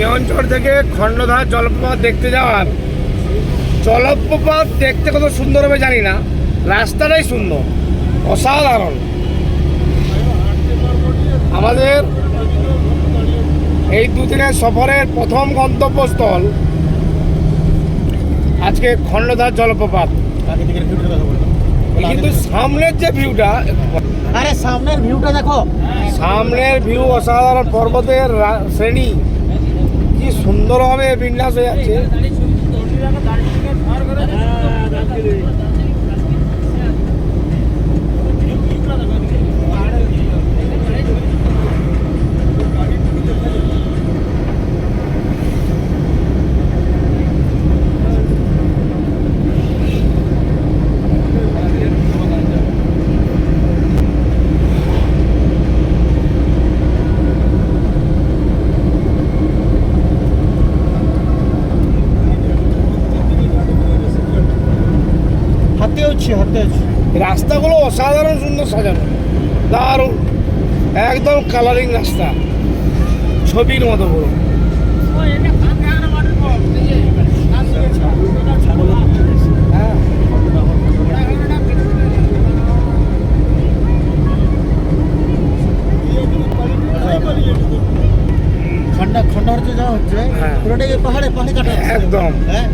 নিয়ন্ত্রণ থেকে খণ্ডধার জলপ্রপাত দেখতে যাওয়ার জলপ্রপাত দেখতে কত সুন্দর হবে জানি না। রাস্তাটাই সুন্দর অসাধারণ। আমাদের এই দুদিনের সফরের প্রথম গন্তব্যস্থল আজকে খণ্ডধার জলপ্রপাত। কিন্তু সামনের যে ভিউটা আরে সামনের ভিউটা দেখো। সামনের ভিউ অসাধারণ পর্বতের শ্রেণি। কি সুন্দরভাবে বিন্যাস হয়ে যাচ্ছে। হচ্ছে হাতে হচ্ছে রাস্তাগুলো অসাধারণ সুন্দর সাজানো। দারুণ। একদম কালারিং রাস্তা। ছবির মতো পুরো। হ্যাঁ খন্ডা খন্ডার যে হচ্ছে হ্যাঁ। পুরোটাই পাহাড়ে পাহাড়ে কাটা একদম। হ্যাঁ।